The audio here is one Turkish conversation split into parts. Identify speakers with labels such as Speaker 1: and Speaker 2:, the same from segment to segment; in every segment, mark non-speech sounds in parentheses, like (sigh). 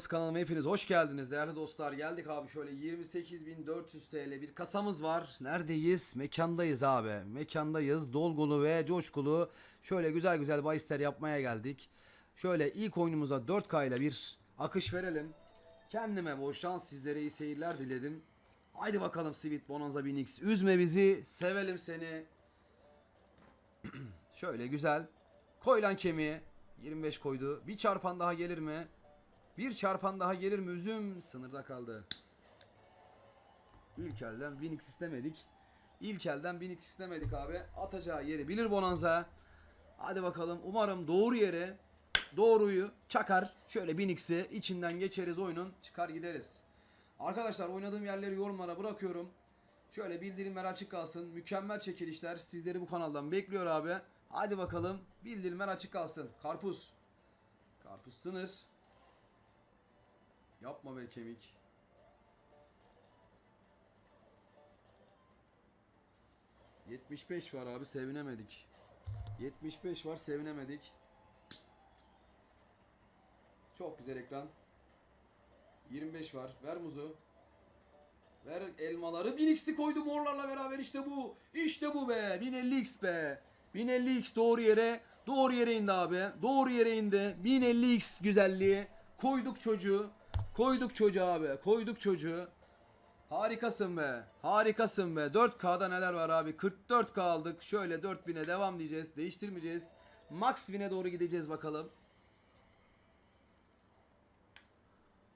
Speaker 1: Arabası kanalıma hepiniz hoş geldiniz değerli dostlar. Geldik abi şöyle 28.400 TL bir kasamız var. Neredeyiz? Mekandayız abi. Mekandayız. Dolgulu ve coşkulu. Şöyle güzel güzel bahisler yapmaya geldik. Şöyle ilk oyunumuza 4K ile bir akış verelim. Kendime bol şans sizlere iyi seyirler diledim. Haydi bakalım Sweet Bonanza 1000X. Üzme bizi. Sevelim seni. (clears throat) Şöyle güzel. Koy lan kemiği. 25 koydu. Bir çarpan daha gelir mi? Bir çarpan daha gelir mi? Üzüm sınırda kaldı. İlk elden 1000x istemedik. İlk elden 1000x istemedik abi. Atacağı yeri bilir Bonanza. Hadi bakalım. Umarım doğru yere doğruyu çakar. Şöyle 1000x'i içinden geçeriz oyunun. Çıkar gideriz. Arkadaşlar oynadığım yerleri yorumlara bırakıyorum. Şöyle bildirimler açık kalsın. Mükemmel çekilişler sizleri bu kanaldan bekliyor abi. Hadi bakalım. Bildirimler açık kalsın. Karpuz. Karpuz sınır. Yapma be kemik. ...75 var abi sevinemedik. 75 var sevinemedik. Çok güzel ekran. 25 var. Ver muzu. Ver elmaları. 1000x'i koydu morlarla beraber işte bu. İşte bu be. 1050x be. 1050x doğru yere. Doğru yere indi abi. Doğru yere indi. 1050x güzelliği. Koyduk çocuğu. Koyduk çocuğu abi. Koyduk çocuğu. Harikasın be. Harikasın be. 4K'da neler var abi? 44K aldık. Şöyle 4000'e devam diyeceğiz. Değiştirmeyeceğiz. Max Win'e doğru gideceğiz bakalım.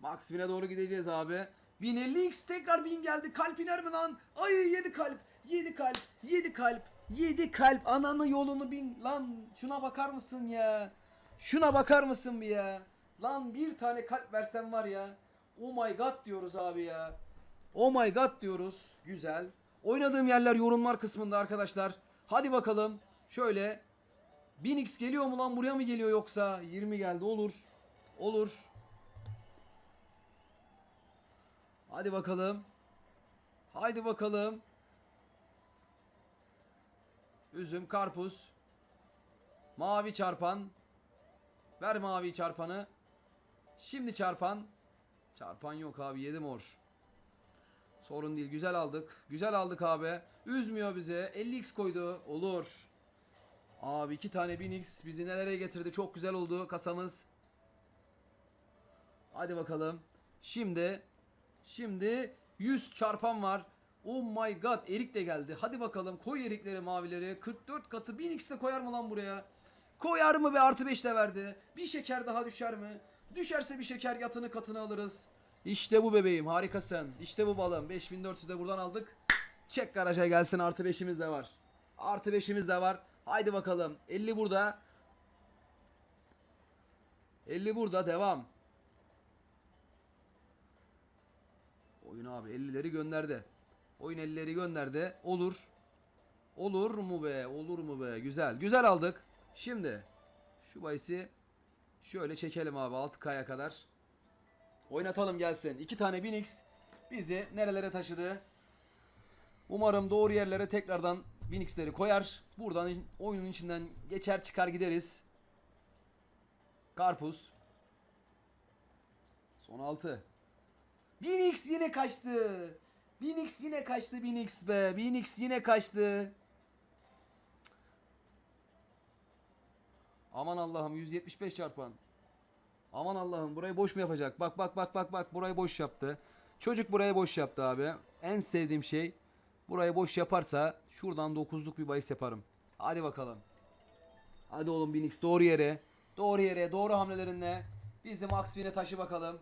Speaker 1: Max Win'e doğru gideceğiz abi. 1050x tekrar 1000 geldi. Kalp iner mi lan? Ay 7 kalp. 7 kalp. 7 kalp. 7 kalp. Ananı yolunu bin. Lan şuna bakar mısın ya? Şuna bakar mısın bir ya? Lan bir tane kalp versen var ya. Oh my god diyoruz abi ya. Oh my god diyoruz. Güzel. Oynadığım yerler yorumlar kısmında arkadaşlar. Hadi bakalım. Şöyle. 1000x geliyor mu lan buraya mı geliyor yoksa? 20 geldi olur. Olur. Hadi bakalım. Haydi bakalım. Üzüm, karpuz. Mavi çarpan. Ver mavi çarpanı. Şimdi çarpan. Çarpan yok abi yedi mor. Sorun değil güzel aldık. Güzel aldık abi. Üzmüyor bize. 50x koydu. Olur. Abi iki tane 1000x bizi nelere getirdi. Çok güzel oldu kasamız. Hadi bakalım. Şimdi Şimdi 100 çarpan var. Oh my god erik de geldi. Hadi bakalım koy erikleri mavileri. 44 katı 1000x de koyar mı lan buraya? Koyar mı be artı 5 de verdi. Bir şeker daha düşer mi? Düşerse bir şeker yatını katını alırız. İşte bu bebeğim harikasın. İşte bu balım. 5400 de buradan aldık. Çek garaja gelsin artı 5'imiz de var. Artı 5'imiz de var. Haydi bakalım. 50 burada. 50 burada devam. Oyun abi 50'leri gönderdi. Oyun 50'leri gönderdi. Olur. Olur mu be? Olur mu be? Güzel. Güzel aldık. Şimdi şu bahisi şöyle çekelim abi 6K'ya kadar. Oynatalım gelsin. 2 tane 1000x bizi nerelere taşıdı? Umarım doğru yerlere tekrardan 1000x'leri koyar. Buradan oyunun içinden geçer çıkar gideriz. Karpuz. Son 6. 1000x yine kaçtı. 1000x yine kaçtı 1000x be. 1000x yine kaçtı. Aman Allah'ım 175 çarpan. Aman Allah'ım burayı boş mu yapacak? Bak bak bak bak bak burayı boş yaptı. Çocuk burayı boş yaptı abi. En sevdiğim şey burayı boş yaparsa şuradan 9'luk bir bahis yaparım. Hadi bakalım. Hadi oğlum 1000x doğru yere. Doğru yere doğru hamlelerinle bizi Max Win'e taşı bakalım.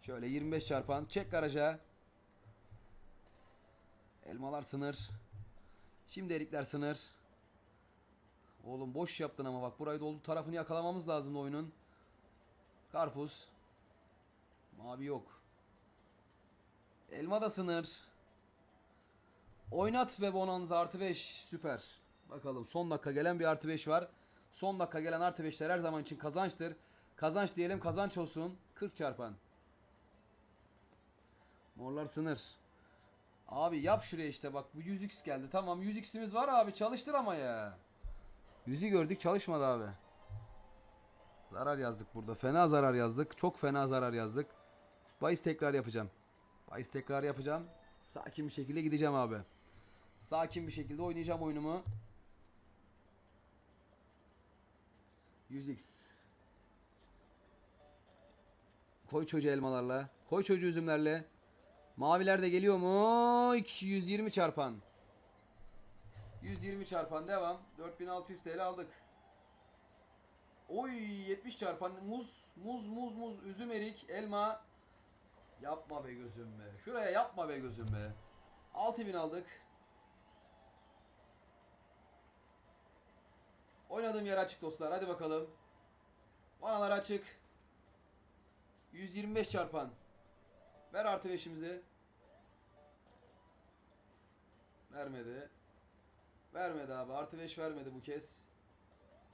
Speaker 1: Şöyle 25 çarpan. Çek garaja. Elmalar sınır. Şimdi erikler sınır. Oğlum boş yaptın ama bak burayı doldu tarafını yakalamamız lazım oyunun. Karpuz. Mavi yok. Elma da sınır. Oynat ve bonanza artı 5 süper. Bakalım son dakika gelen bir artı 5 var. Son dakika gelen artı 5'ler her zaman için kazançtır. Kazanç diyelim kazanç olsun. 40 çarpan. Morlar sınır. Abi yap şuraya işte bak bu 100x geldi. Tamam 100x'imiz var abi çalıştır ama ya. Yüzü gördük çalışmadı abi. Zarar yazdık burada. Fena zarar yazdık. Çok fena zarar yazdık. Bahis tekrar yapacağım. Bahis tekrar yapacağım. Sakin bir şekilde gideceğim abi. Sakin bir şekilde oynayacağım oyunumu. 100x. Koy çocuğu elmalarla. Koy çocuğu üzümlerle. Maviler de geliyor mu? 220 çarpan. 120 çarpan devam. 4600 TL aldık. Oy 70 çarpan muz muz muz muz üzüm erik elma. Yapma be gözüm be. Şuraya yapma be gözüm be. 6000 aldık. Oynadığım yer açık dostlar. Hadi bakalım. Vanalar açık. 125 çarpan. Ver artı 5'imizi. Vermedi. Vermedi abi. Artı 5 vermedi bu kez.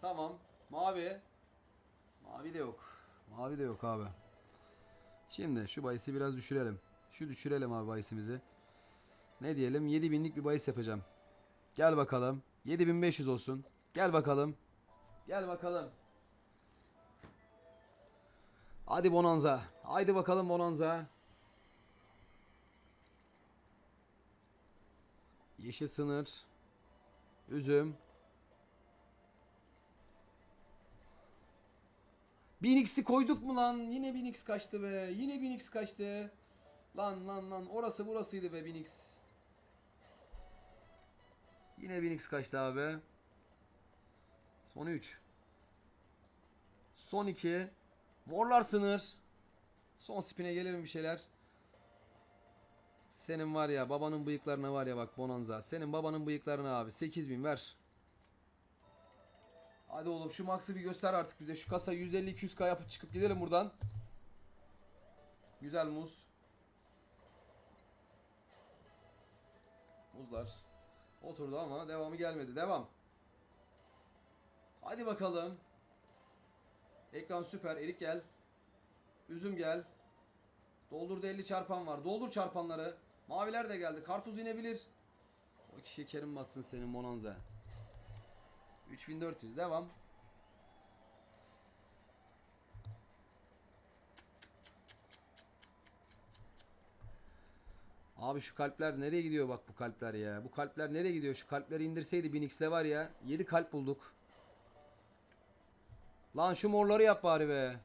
Speaker 1: Tamam. Mavi. Mavi de yok. Mavi de yok abi. Şimdi şu bahisi biraz düşürelim. Şu düşürelim abi bahisimizi. Ne diyelim? 7000'lik bir bahis yapacağım. Gel bakalım. 7500 olsun. Gel bakalım. Gel bakalım. Hadi Bonanza. Haydi bakalım Bonanza. Yeşil sınır. Üzüm. 1000x'i koyduk mu lan? Yine 1000x kaçtı be. Yine 1000x kaçtı. Lan lan lan. Orası burasıydı be 1000x. Yine 1000x kaçtı abi. Son 3. Son 2. Morlar sınır. Son spine gelir bir şeyler? Senin var ya babanın bıyıklarına var ya bak Bonanza. Senin babanın bıyıklarına abi 8000 ver. Hadi oğlum şu max'ı bir göster artık bize. Şu kasa 150-200k yapıp çıkıp gidelim buradan. Güzel muz. Muzlar. Oturdu ama devamı gelmedi. Devam. Hadi bakalım. Ekran süper. Erik gel. Üzüm gel. Doldurdu 50 çarpan var. Doldur çarpanları. Maviler de geldi. Karpuz inebilir. O ki şekerin bassın senin Monanza. 3400 devam. Abi şu kalpler nereye gidiyor bak bu kalpler ya. Bu kalpler nereye gidiyor? Şu kalpleri indirseydi 1000x'le var ya. 7 kalp bulduk. Lan şu morları yap bari be.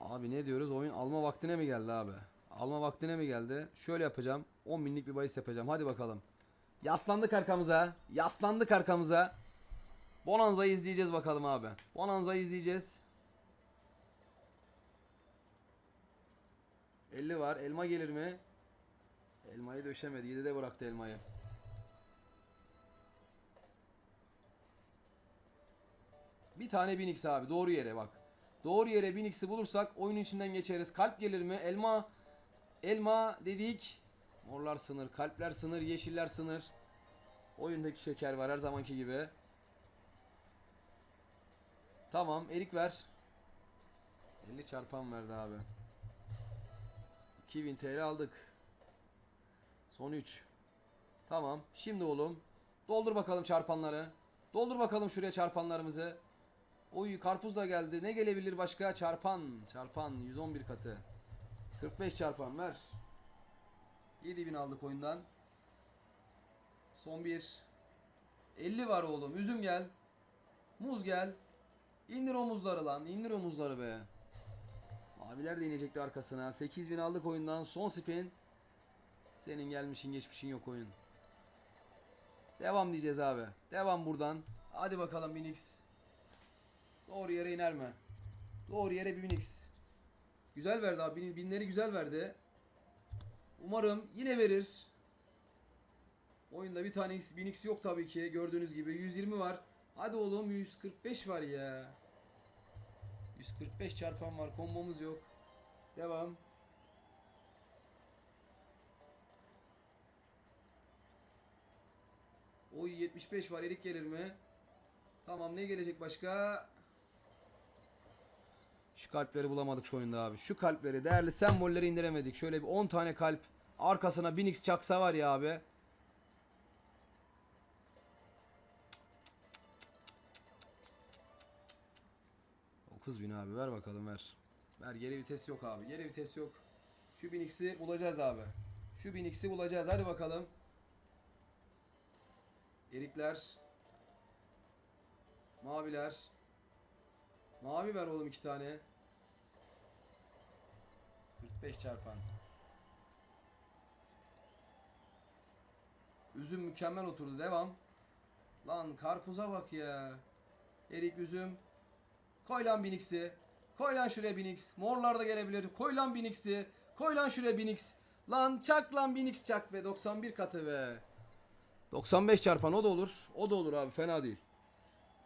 Speaker 1: Abi ne diyoruz? Oyun alma vaktine mi geldi abi? Alma vaktine mi geldi? Şöyle yapacağım. 10 binlik bir bahis yapacağım. Hadi bakalım. Yaslandık arkamıza. Yaslandık arkamıza. Bonanza'yı izleyeceğiz bakalım abi. Bonanza'yı izleyeceğiz. 50 var. Elma gelir mi? Elmayı döşemedi. 7'de bıraktı elmayı. Bir tane 1000x abi. Doğru yere bak. Doğru yere 1000x'i bulursak oyunun içinden geçeriz. Kalp gelir mi? Elma elma dedik. Morlar sınır, kalpler sınır, yeşiller sınır. Oyundaki şeker var her zamanki gibi. Tamam, erik ver. 50 çarpan verdi abi. 2000 TL aldık. Son 3. Tamam. Şimdi oğlum. Doldur bakalım çarpanları. Doldur bakalım şuraya çarpanlarımızı. Oy karpuz da geldi. Ne gelebilir başka? Çarpan. Çarpan 111 katı. 45 çarpan ver. 7000 aldık oyundan. Son bir. 50 var oğlum. Üzüm gel. Muz gel. İndir o muzları lan. İndir o muzları be. Maviler de inecekti arkasına. 8000 aldık oyundan. Son spin. Senin gelmişin geçmişin yok oyun. Devam diyeceğiz abi. Devam buradan. Hadi bakalım Minix. Doğru yere iner mi? Doğru yere bir Minix. Güzel verdi abi. Bin- Binleri güzel verdi. Umarım yine verir. Oyunda bir tane X, 1000x yok tabii ki. Gördüğünüz gibi 120 var. Hadi oğlum 145 var ya. 145 çarpan var. Kombomuz yok. Devam. Oy 75 var. Erik gelir mi? Tamam ne gelecek başka? Şu kalpleri bulamadık şu oyunda abi. Şu kalpleri değerli sembolleri indiremedik. Şöyle bir 10 tane kalp arkasına 1000x çaksa var ya abi. bin abi ver bakalım ver. Ver geri vites yok abi. Geri vites yok. Şu 1000x'i bulacağız abi. Şu 1000x'i bulacağız. Hadi bakalım. Erikler. Maviler. Mavi ver oğlum iki tane. 45 çarpan. Üzüm mükemmel oturdu. Devam. Lan karpuza bak ya. Erik üzüm. Koy lan Binix'i. Koy lan şuraya Binix. Morlar da gelebilir. Koy lan Binix'i. Koy lan şuraya Binix. Lan çak lan Binix çak be. 91 katı be. 95 çarpan o da olur. O da olur abi fena değil.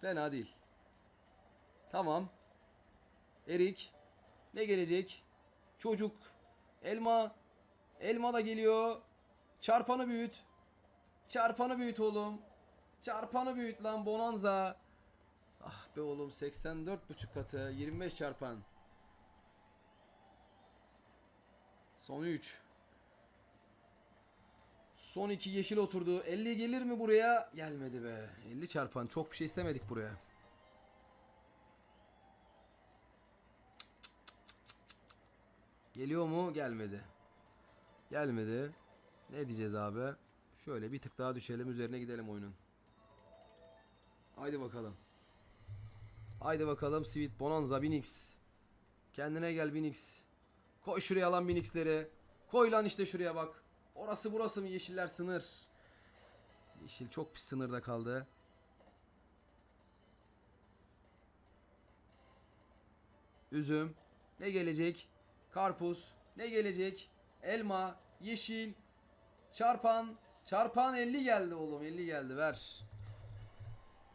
Speaker 1: Fena değil. Tamam. Erik. Ne gelecek? Çocuk. Elma. Elma da geliyor. Çarpanı büyüt. Çarpanı büyüt oğlum. Çarpanı büyüt lan Bonanza. Ah be oğlum 84,5 katı 25 çarpan. Son 3. Son 2 yeşil oturdu. 50 gelir mi buraya? Gelmedi be. 50 çarpan çok bir şey istemedik buraya. Geliyor mu? Gelmedi. Gelmedi. Ne diyeceğiz abi? Şöyle bir tık daha düşelim üzerine gidelim oyunun. Haydi bakalım. Haydi bakalım Sweet Bonanza Binix. Kendine gel Binix. Koy şuraya lan Binix'leri. Koy lan işte şuraya bak. Orası burası mı yeşiller sınır. Yeşil çok bir sınırda kaldı. Üzüm. Ne gelecek? Karpuz. Ne gelecek? Elma. Yeşil. Çarpan. Çarpan 50 geldi oğlum 50 geldi ver.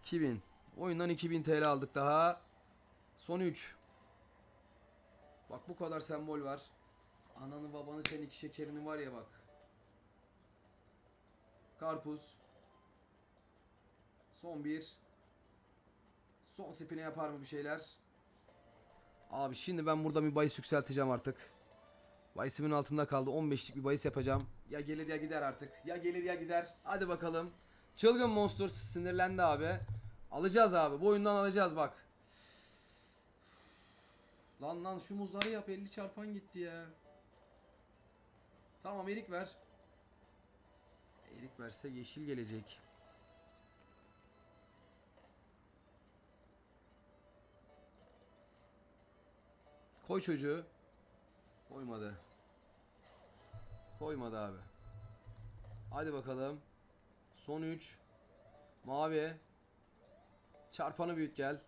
Speaker 1: 2000. Oyundan 2000 TL aldık daha. Son 3. Bak bu kadar sembol var. Ananı babanı sen iki şekerini var ya bak. Karpuz. Son bir. Son spine yapar mı bir şeyler? Abi şimdi ben burada bir bahis yükselteceğim artık. Bahisimin altında kaldı. 15'lik bir bahis yapacağım. Ya gelir ya gider artık. Ya gelir ya gider. Hadi bakalım. Çılgın Monster sinirlendi abi. Alacağız abi. Bu oyundan alacağız bak. Lan lan şu muzları yap 50 çarpan gitti ya. Tamam erik ver. Erik verse yeşil gelecek. Koy çocuğu. Koymadı. Koymadı abi. Hadi bakalım. Son 3. Mavi. Çarpanı büyüt gel.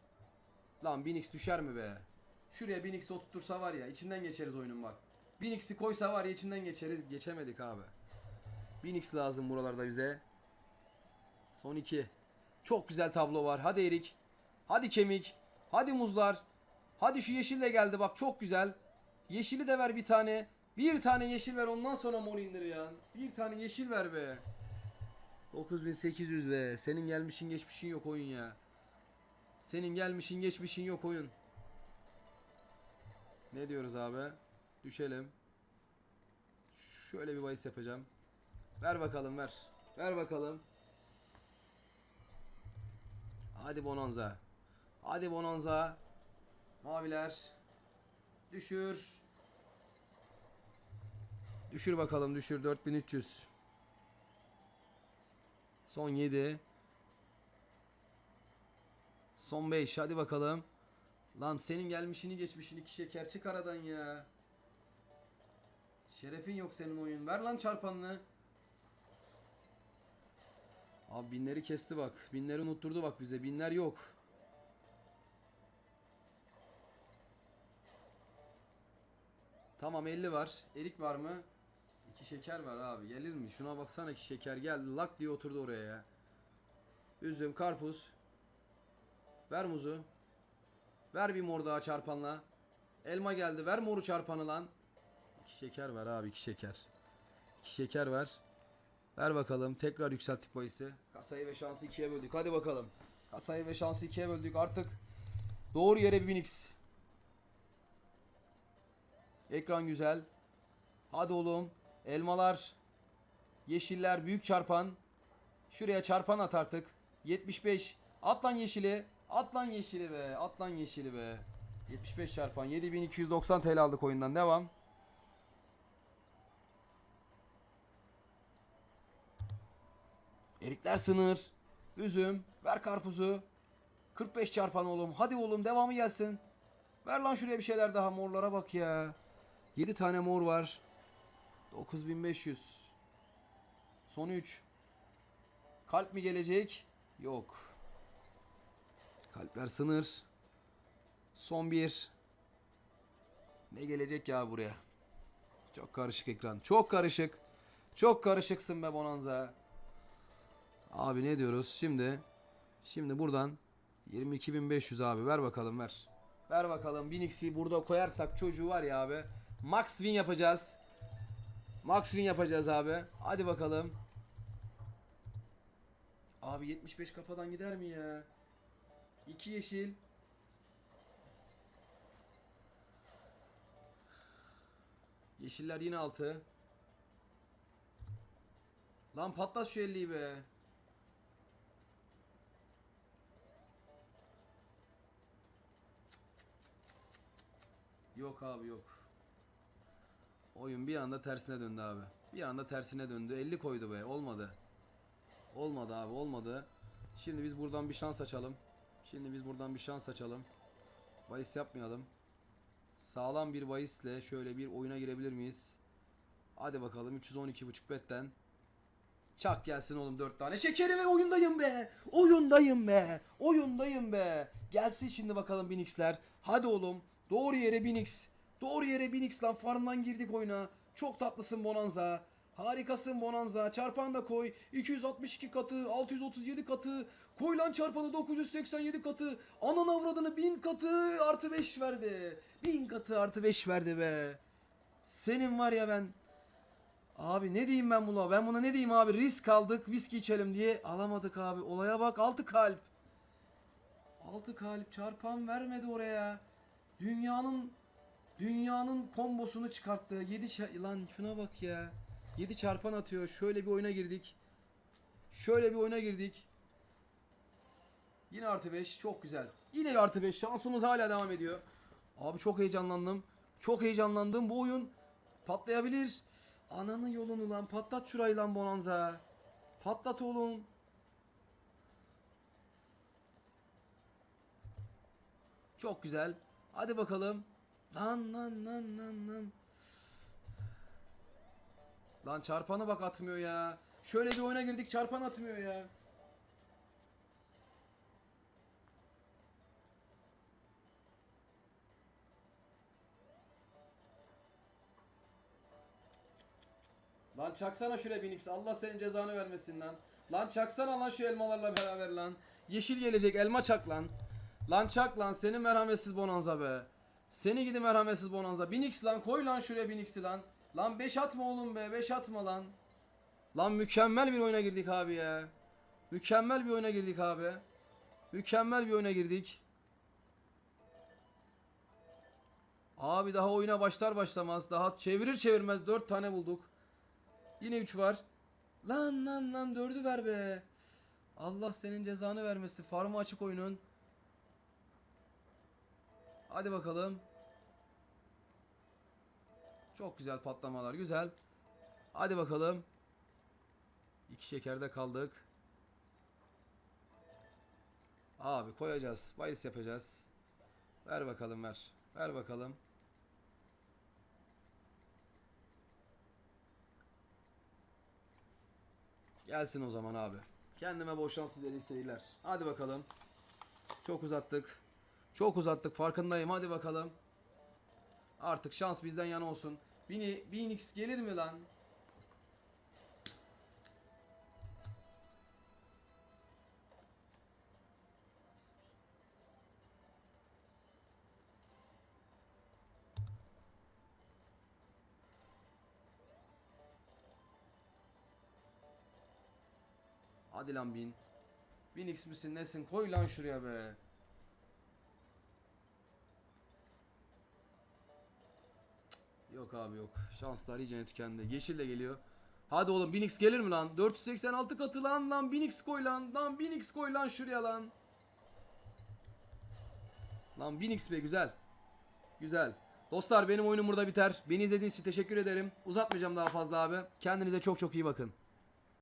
Speaker 1: Lan Binix düşer mi be? Şuraya Binix'i oturtursa var ya içinden geçeriz oyunun bak. Binix'i koysa var ya içinden geçeriz. Geçemedik abi. Binix lazım buralarda bize. Son 2. Çok güzel tablo var. Hadi Erik. Hadi kemik. Hadi muzlar. Hadi şu yeşil de geldi bak çok güzel. Yeşili de ver bir tane. Bir tane yeşil ver ondan sonra mor indir ya. Bir tane yeşil ver be. 9800 be. Senin gelmişin geçmişin yok oyun ya. Senin gelmişin geçmişin yok oyun. Ne diyoruz abi? Düşelim. Şöyle bir bahis yapacağım. Ver bakalım ver. Ver bakalım. Hadi Bonanza. Hadi Bonanza. Maviler. Düşür. Düşür bakalım düşür 4300. Son 7. Son 5 hadi bakalım. Lan senin gelmişini geçmişini iki şeker çık aradan ya. Şerefin yok senin oyun. Ver lan çarpanını. Abi binleri kesti bak. Binleri unutturdu bak bize. Binler yok. Tamam 50 var. Erik var mı? İki şeker var abi. Gelir mi? Şuna baksana iki şeker geldi. Lak diye oturdu oraya ya. Üzüm, karpuz. Ver muzu. Ver bir mor daha çarpanla. Elma geldi. Ver moru çarpanı lan. İki şeker var abi. iki şeker. İki şeker ver. Ver bakalım. Tekrar yükselttik bahisi. Kasayı ve şansı ikiye böldük. Hadi bakalım. Kasayı ve şansı ikiye böldük. Artık doğru yere bir Binix. Ekran güzel. Hadi oğlum. Elmalar. Yeşiller büyük çarpan. Şuraya çarpan at artık. 75. At lan yeşili. At lan yeşili be. At lan yeşili be. 75 çarpan 7290 TL aldık oyundan. Devam. Erikler sınır. Üzüm. Ver karpuzu. 45 çarpan oğlum. Hadi oğlum devamı gelsin. Ver lan şuraya bir şeyler daha. Morlara bak ya. 7 tane mor var. 9500. Son 3. Kalp mi gelecek? Yok. Kalpler sınır. Son bir. Ne gelecek ya buraya? Çok karışık ekran. Çok karışık. Çok karışıksın be Bonanza. Abi ne diyoruz? Şimdi şimdi buradan 22500 abi ver bakalım ver. Ver bakalım 1000x'i burada koyarsak çocuğu var ya abi. Max win yapacağız. Max win yapacağız abi. Hadi bakalım. Abi 75 kafadan gider mi ya? 2 yeşil. Yeşiller yine altı. Lan patlat şu 50'yi be. Yok abi yok. Oyun bir anda tersine döndü abi. Bir anda tersine döndü. 50 koydu be. Olmadı. Olmadı abi olmadı. Şimdi biz buradan bir şans açalım. Şimdi biz buradan bir şans açalım. Bahis yapmayalım. Sağlam bir bahisle şöyle bir oyuna girebilir miyiz? Hadi bakalım 312.5 betten. Çak gelsin oğlum 4 tane şekeri ve oyundayım be. Oyundayım be. Oyundayım be. Gelsin şimdi bakalım 1000x'ler. Hadi oğlum. Doğru yere 1000x. Doğru yere 1000x lan farmdan girdik oyuna. Çok tatlısın Bonanza. Harikasın Bonanza. Çarpan da koy. 262 katı, 637 katı. Koy lan çarpanı 987 katı. Anan avradını 1000 katı artı 5 verdi. 1000 katı artı 5 verdi be. Senin var ya ben Abi ne diyeyim ben buna? Ben buna ne diyeyim abi? Risk aldık, viski içelim diye alamadık abi. Olaya bak 6 kalp. 6 kalp çarpan vermedi oraya. Dünyanın dünyanın kombosunu çıkarttı. 7 lan şuna bak ya. 7 çarpan atıyor. Şöyle bir oyuna girdik. Şöyle bir oyuna girdik. Yine artı 5 çok güzel. Yine artı 5 şansımız hala devam ediyor. Abi çok heyecanlandım. Çok heyecanlandım. Bu oyun patlayabilir. Ananı yolunu lan patlat şurayı lan Bonanza. Patlat oğlum. Çok güzel. Hadi bakalım. Lan lan lan lan lan. Lan çarpanı bak atmıyor ya. Şöyle bir oyuna girdik çarpan atmıyor ya. Lan çaksana şuraya Binix. Allah senin cezanı vermesin lan. Lan çaksana lan şu elmalarla beraber lan. Yeşil gelecek elma çak lan. Lan çak lan senin merhametsiz bonanza be. Seni gidi merhametsiz bonanza. Binix lan koy lan şuraya Binix'i lan. Lan 5 atma oğlum be 5 atma lan. Lan mükemmel bir oyuna girdik abi ya. Mükemmel bir oyuna girdik abi. Mükemmel bir oyuna girdik. Abi daha oyuna başlar başlamaz daha çevirir çevirmez 4 tane bulduk. Yine 3 var. Lan lan lan 4'ü ver be. Allah senin cezanı vermesi. Farmı açık oyunun. Hadi bakalım. Çok güzel patlamalar. Güzel. Hadi bakalım. İki şekerde kaldık. Abi koyacağız. Bahis yapacağız. Ver bakalım ver. Ver bakalım. Gelsin o zaman abi. Kendime bol şans ileri seyirler. Hadi bakalım. Çok uzattık. Çok uzattık farkındayım. Hadi bakalım. Artık şans bizden yana olsun. Bini 1000x gelir mi lan? Hadi lan bin. 1000x misin nesin? Koy lan şuraya be. Yok abi yok. Şanslar iyice tükendi. Yeşil de geliyor. Hadi oğlum 1000x gelir mi lan? 486 katı lan lan 1000x koy lan. Lan 1000x koy lan şuraya lan. Lan 1000x be güzel. Güzel. Dostlar benim oyunum burada biter. Beni izlediğiniz için teşekkür ederim. Uzatmayacağım daha fazla abi. Kendinize çok çok iyi bakın.